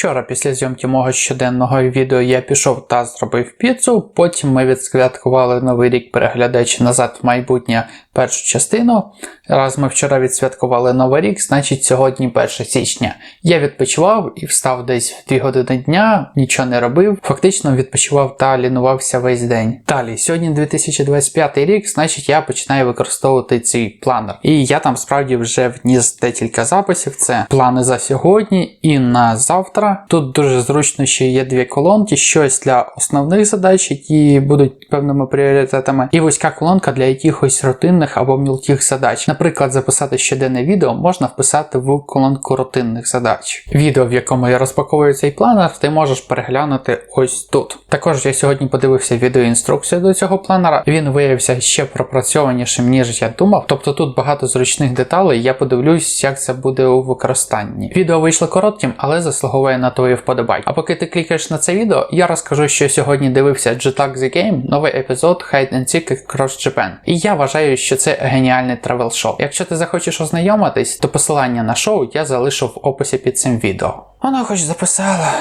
Вчора, після зйомки мого щоденного відео, я пішов та зробив піцу. Потім ми відсвяткували новий рік, переглядаючи назад в майбутнє першу частину. Раз ми вчора відсвяткували новий рік, значить сьогодні 1 січня. Я відпочивав і встав десь в 2 години дня, нічого не робив. Фактично відпочивав та лінувався весь день. Далі, сьогодні 2025 рік, значить я починаю використовувати цей планер. І я там справді вже вніс декілька записів. Це плани за сьогодні і на завтра. Тут дуже зручно, що є дві колонки, щось для основних задач, які будуть певними пріоритетами, і вузька колонка для якихось рутинних або мілких задач. Наприклад, записати щоденне відео можна вписати в колонку рутинних задач. Відео, в якому я розпаковую цей планер, ти можеш переглянути ось тут. Також я сьогодні подивився відеоінструкцію до цього планера. Він виявився ще пропрацьованішим, ніж я думав. Тобто тут багато зручних деталей. Я подивлюсь, як це буде у використанні. Відео вийшло коротким, але заслуговує на твої вподобайки. А поки ти клікаєш на це відео, я розкажу, що сьогодні дивився Jetlag The Game, новий епізод Hide and Seek Cross Japan. І я вважаю, що це геніальне травел шоу. Якщо ти захочеш ознайомитись, то посилання на шоу я залишу в описі під цим відео. Воно хоч записала.